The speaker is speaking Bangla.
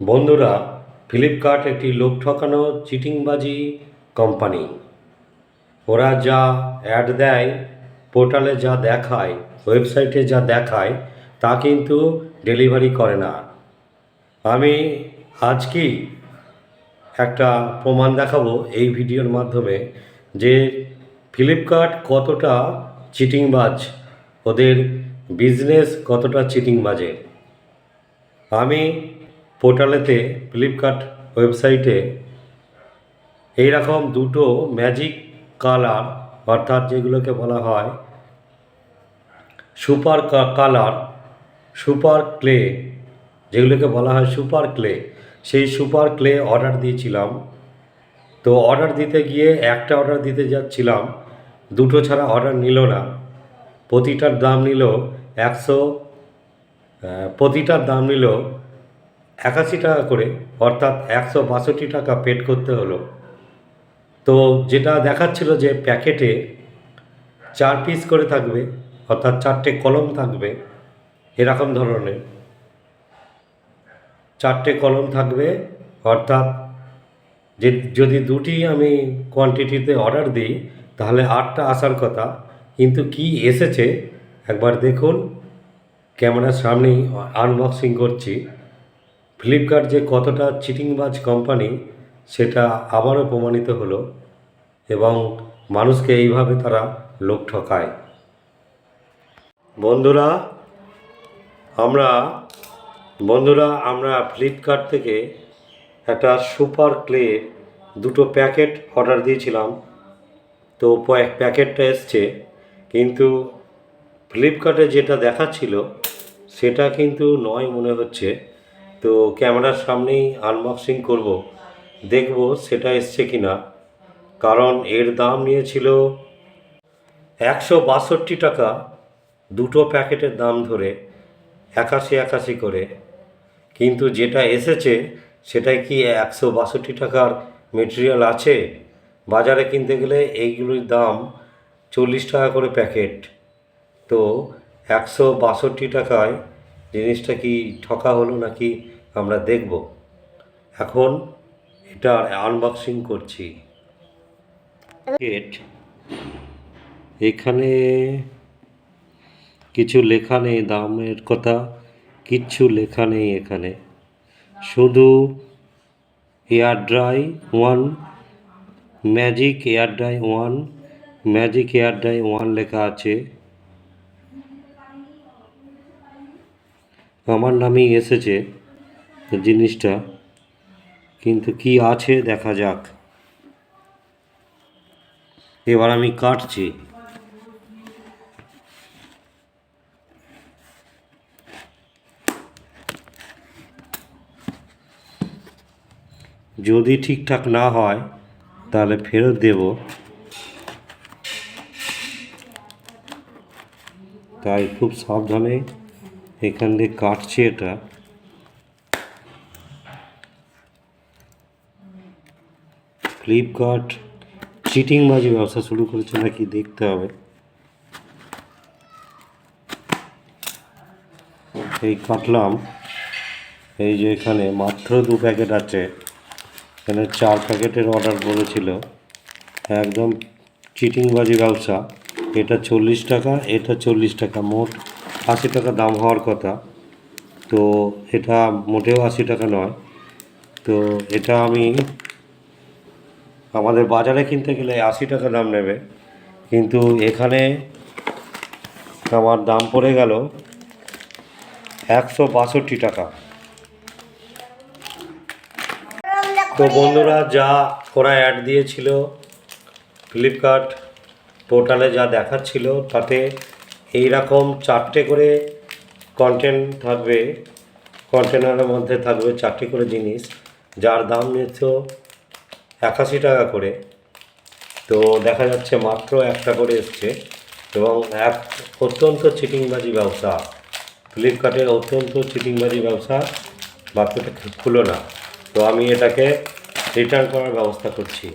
বন্ধুরা, ফ্লিপকার্ট একটি লোক ঠকানো চিটিংবাজি কোম্পানি। ওরা যা অ্যাড দেয়, পোর্টালে যা দেখায়, ওয়েবসাইটে যা দেখায়, তা কিন্তু ডেলিভারি করে না। আমি আজকেই একটা প্রমাণ দেখাবো এই ভিডিওর মাধ্যমে যে ফ্লিপকার্ট কতটা চিটিংবাজ, ওদের বিজনেস কতটা চিটিংবাজের। আমি পোর্টালেতে, ফ্লিপকার্ট ওয়েবসাইটে এইরকম দুটো ম্যাজিক কালার, অর্থাৎ যেগুলোকে বলা হয় সুপার কালার, সুপার ক্লে, যেগুলোকে বলা হয় সুপার ক্লে। সেই সুপার ক্লে অর্ডার দিয়েছিলাম। তো অর্ডার দিতে গিয়ে একটা অর্ডার দিতে যাচ্ছিলাম। দুটো ছাড়া অর্ডার নিল না। প্রতিটার দাম নিল একশো প্রতিটার দাম নিল একাশি টাকা করে, অর্থাৎ একশো বাষট্টি টাকা পেড করতে হলো। তো যেটা দেখাচ্ছিল যে প্যাকেটে চার পিস করে থাকবে, অর্থাৎ চারটে কলম থাকবে, এরকম ধরনের। চারটে কলম থাকবে, অর্থাৎ যে, যদি দুটি আমি কোয়ান্টিটিতে অর্ডার দিই, তাহলে আটটা আসার কথা। কিন্তু কি এসেছে, একবার দেখুন। ক্যামেরার সামনেই আনবক্সিং করছি। ফ্লিপকার্ট যে কতটা চিটিংবাজ কোম্পানি সেটা আবারও প্রমাণিত হলো এবং মানুষকে এইভাবে তারা লোক ঠকায়। বন্ধুরা, আমরা বন্ধুরা, আমরা ফ্লিপকার্ট থেকে একটা সুপার ক্লে দুটো প্যাকেট অর্ডার দিয়েছিলাম। তো প্যা- প্যাকেটটা এসছে, কিন্তু ফ্লিপকার্টে যেটা দেখাচ্ছিল, সেটা কিন্তু নয় মনে হচ্ছে। তো ক্যামেরার সামনেই আনবক্সিং করব। দেখব সেটা এসছে কি না কারণ এর দাম নিয়েছিল একশো বাষট্টি টাকা। দুটো প্যাকেটের দাম ধরে একাশি একাশি করে। কিন্তু যেটা এসেছে, সেটাই কি একশো বাষট্টি টাকার মেটেরিয়াল আছে? বাজারে কিনতে গেলে এইগুলির দাম চল্লিশ টাকা করে প্যাকেট। তো একশো বাষট্টি টাকায় জিনিসটা কি ঠকা হলো নাকি আমরা দেখব। এখন এটা আনবক্সিং করছি। এখানে কিছু লেখা নেই, দামের কথা কিচ্ছু লেখা নেই এখানে। শুধু air dry one, magic air dry one, magic air dry one লেখা আছে। আমার নামেই এসেছে জিনিসটা, কিন্তু কি আছে দেখা যাক। এবার আমি কাটছি। যদি ঠিকঠাক না হয়, তাহলে ফেরত দেব। তাই খুব সাবধানে এখান দিয়ে কাটছি এটা। ফ্লিপকার্ট চিটিংবাজি ব্যবসা শুরু করেছে নাকি দেখতে হবে। এই কাটলাম। এই যে এখানে মাত্র দু প্যাকেট আছে। এখানে চার প্যাকেটের অর্ডার বলেছিল একদম চিটিংবাজি ব্যবসা। এটা চল্লিশ টাকা, এটা চল্লিশ টাকা, মোট আশি টাকা দাম হওয়ার কথা। তো এটা মোটেও আশি টাকা নয়। তো এটা আমি আমাদের বাজারে কিনতে গেলে আশি টাকা দাম নেবে। কিন্তু এখানে আমার দাম পড়ে গেল একশো বাষট্টি টাকা। তো বন্ধুরা যা ওরা অ্যাড দিয়েছিল, ফ্লিপকার্ট পোর্টালে যা দেখাচ্ছিল, তাতে এই রকম চারটে করে কন্টেন্ট থাকবে কন্টেনারের মধ্যে থাকবে চারটে করে জিনিস, যার দাম নিচ্ছ একাশি টাকা করে। তো দেখা যাচ্ছে মাত্র একটা করে এসছে এবং এক অত্যন্ত চিটিংবাজি ব্যবসা। ফ্লিপকার্টের অত্যন্ত চিটিংবাজি ব্যবসা বাচ্চাটা খুলো না। তো আমি এটাকে রিটার্ন করার ব্যবস্থা করছি।